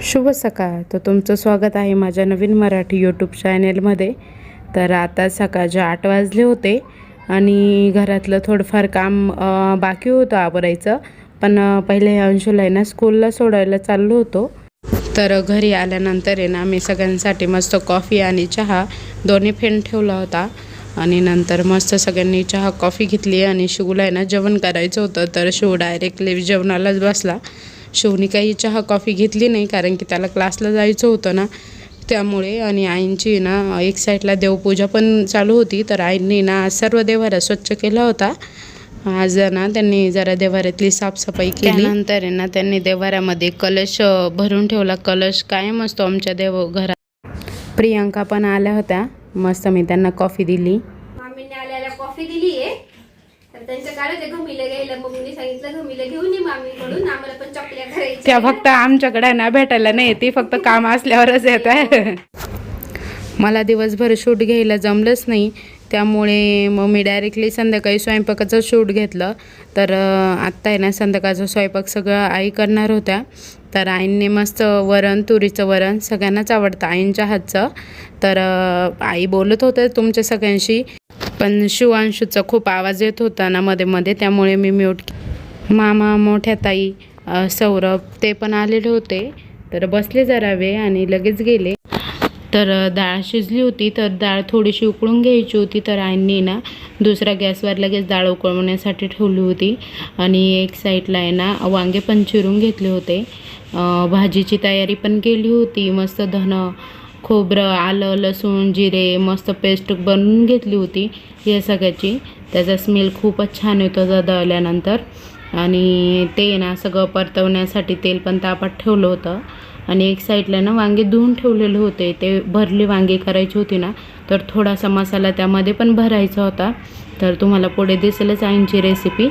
शुभ सकाळ. तर तुमचं स्वागत आहे माझ्या नवीन मराठी यूट्यूब चॅनेलमध्ये तर आता सकाळचे आठ वाजले होते आणि घरातलं थोडंफार काम बाकी होतं आवरायचं. पण पहिले अंशुला आहे ना स्कूलला सोडायला चाललो होतो. तर घरी आल्यानंतर आहे ना मी सगळ्यांसाठी मस्त कॉफी आणि चहा दोन्ही फेन ठेवला होता. आणि नंतर मस्त सगळ्यांनी चहा कॉफी घेतली आणि शिवला आहे ना जेवण करायचं होतं. तर शिव डायरेक्टली जेवणालाच बसला. शिवनी काही चहा कॉफी घेतली नाही कारण की त्याला क्लासला जायचं होतं ना. त्यामुळे आणि आईंची ना एक साईडला देवपूजा पण चालू होती. तर आईंनी ना सर्व देवारा स्वच्छ केला होता आज ना त्यांनी जरा देवाऱ्यातली साफसफाई केली. त्यानंतर आहे ना त्यांनी देवाऱ्यामध्ये कलश भरून ठेवला. कलश कायम असतो आमच्या देव घरात. प्रियांका पण आल्या होत्या. मस्त मी त्यांना कॉफी दिली. मामीने आल्याला कॉफी दिली आहे तर त्यांचं कारण ते घमीला घ्यायला मम्मीने सांगितलं घमीला घेऊन ये मामीकडून. आम्हाला पण चकल्या करायच्या त्या फक्त आमच्याकडे ना भेटायला नाही ती फक्त काम असल्यावरच येत आहे. मला दिवसभर शूट घ्यायला जमलंच नाही. त्यामुळे मग मी डायरेक्टली संध्याकाळी स्वयंपाकाचं शूट घेतलं. तर आत्ता आहे ना संध्याकाळचा स्वयंपाक सगळं आई करणार होत्या. तर आईंनी मस्त वरण तुरीचं वरण सगळ्यांनाच आवडतं आईंच्या हातचं. तर आई बोलत होते तुमच्या सगळ्यांशी. पण शिवांशूचा खूप आवाज येत होता ना मध्ये मध्ये त्यामुळे मी म्यूट मामा मोठ्या ताई सौरभ ते पण आलेले होते. तर बसले जरा वेळ आणि लगेच गेले. तर डाळ शिजली होती तर डाळ थोडीशी उकळून घ्यायची होती तर आईंनी ना दुसऱ्या गॅसवर लगेच डाळ उकळवण्यासाठी ठेवली होती. आणि एक साईडला आहे ना वांगे पण चिरून घेतले होते. भाजीची तयारी पण केली होती मस्त धन खोबरं आलं लसूण जिरे मस्त पेस्ट बनवून घेतली होती या सगळ्याची. त्याचा स्मेल खूपच छान येतो ज दळल्यानंतर. आणि ते ना सगळं परतवण्यासाठी तेल पण तापात ठेवलं होतं. आणि एक साईडला ना वांगे धुवून ठेवलेले होते. ते भरली वांगी करायची होती ना तर थोडासा मसाला त्यामध्ये पण भरायचा होता. तर तुम्हाला पुढे दिसेलच आईंची रेसिपी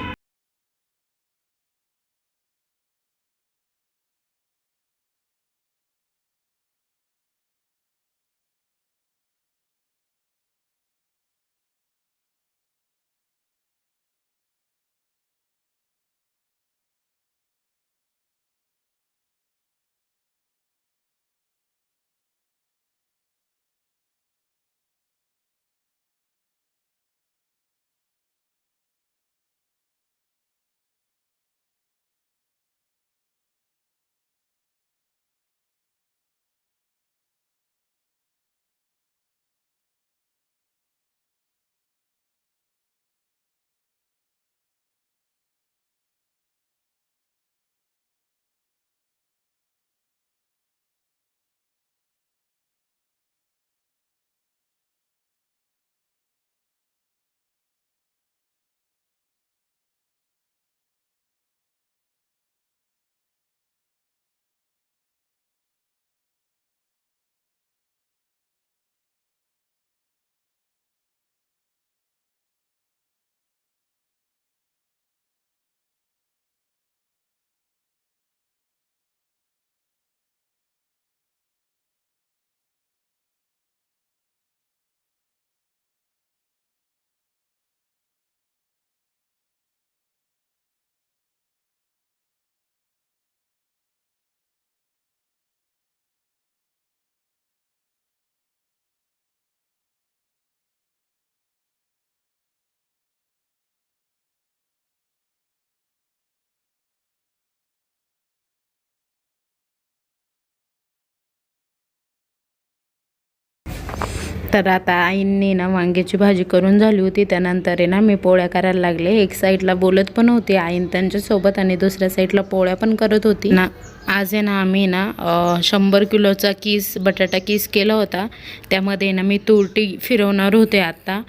तर आता आईंनी ना वांग्याची भाजी करून झाली होती. त्यानंतर आहे ना मी पोळ्या करायला लागले. एक साईडला बोलत पण होती आईन त्यांच्यासोबत आणि दुसऱ्या साईडला पोळ्या पण करत होती. ना आज आहे ना आम्ही ना शंभर किलोचा किस बटाटा किस केला होता. त्यामध्ये ना मी तुरटी फिरवणार होते आत्ता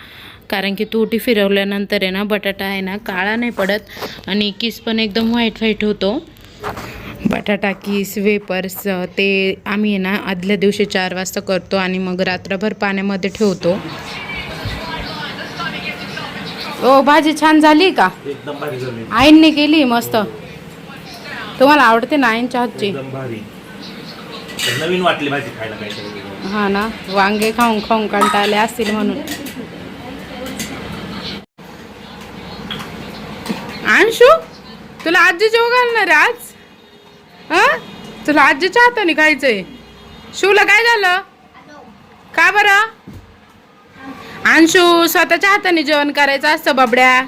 कारण की तुरटी फिरवल्यानंतर आहे ना बटाटा आहे ना काळा नाही पडत आणि किस पण एकदम व्हाईट व्हाईट होतो. बटाटा किस वेपर्स ते आम्ही आहे ना आदल्या दिवशी चार वाजता करतो आणि मग रात्रभर पाण्यामध्ये ठेवतो. ओ भाजी छान झाली का? आईंनी केली मस्त. तुम्हाला आवडते ना हातची? भारी. तर नवीन वाटली भाजी खायला. हा ना वांगे खाऊन खाऊन कंटाळले असतील म्हणून. अंशू तुला आजी जेव घालणार आज? हा? तुला आजीच्या हाताने खायचंय. शिवला काय झालं? का बरं? अंशू स्वतःच्या हाताने जेवण करायचं असतं बाबड्या.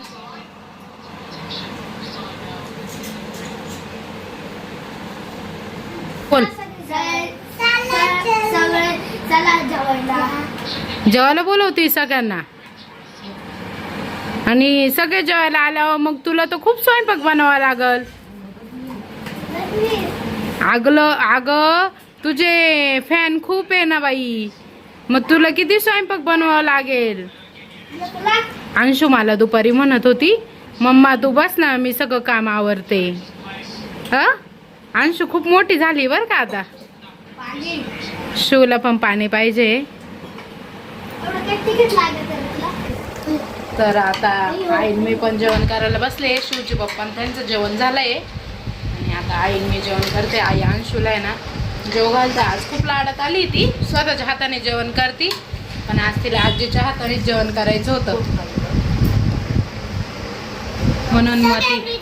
बोल. जेवायला जेवायला बोलवती सगळ्यांना. आणि सगळे जेवायला आल्यावर मग तुला तर खूप स्वयंपाक बनवावा लागल. अगलं अग तुझे फॅन खूप आहे ना बाई. मग तुला किती स्वयंपाक बनवावं लागेल? अंशू मला दुपारी म्हणत होती मम्मा तू बस ना मी सगळं काम आवरते. ह अंशू खूप मोठी झाली बरं का आता? शिवला पण पाणी पाहिजे. तर आता आई मी पण जेवण करायला बसले. शिवचे पप्पा त्यांचं जेवण झालंय. आता आईन मी जेवण करते. आई अंशूला आहे ना जेव घालता. आज खूप लाडत आली ती. स्वतःच्या हाताने जेवण करती. पण आज तिला आजीच्या हाताने जेवण करायचं होतं. म्हणून मग ती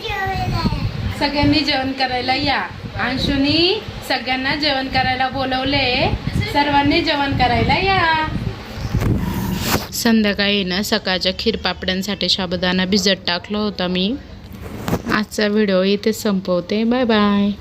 सगळ्यांनी जेवण करायला या. अंशूनी सगळ्यांना जेवण करायला बोलवले. सर्वांनी जेवण करायला या. संध्याकाळी ना सकाळच्या खीरपापड्यांसाठी साबुदाणा भिजत टाकलं होता मी. आजचा व्हिडिओ इथे संपवते. Bye bye.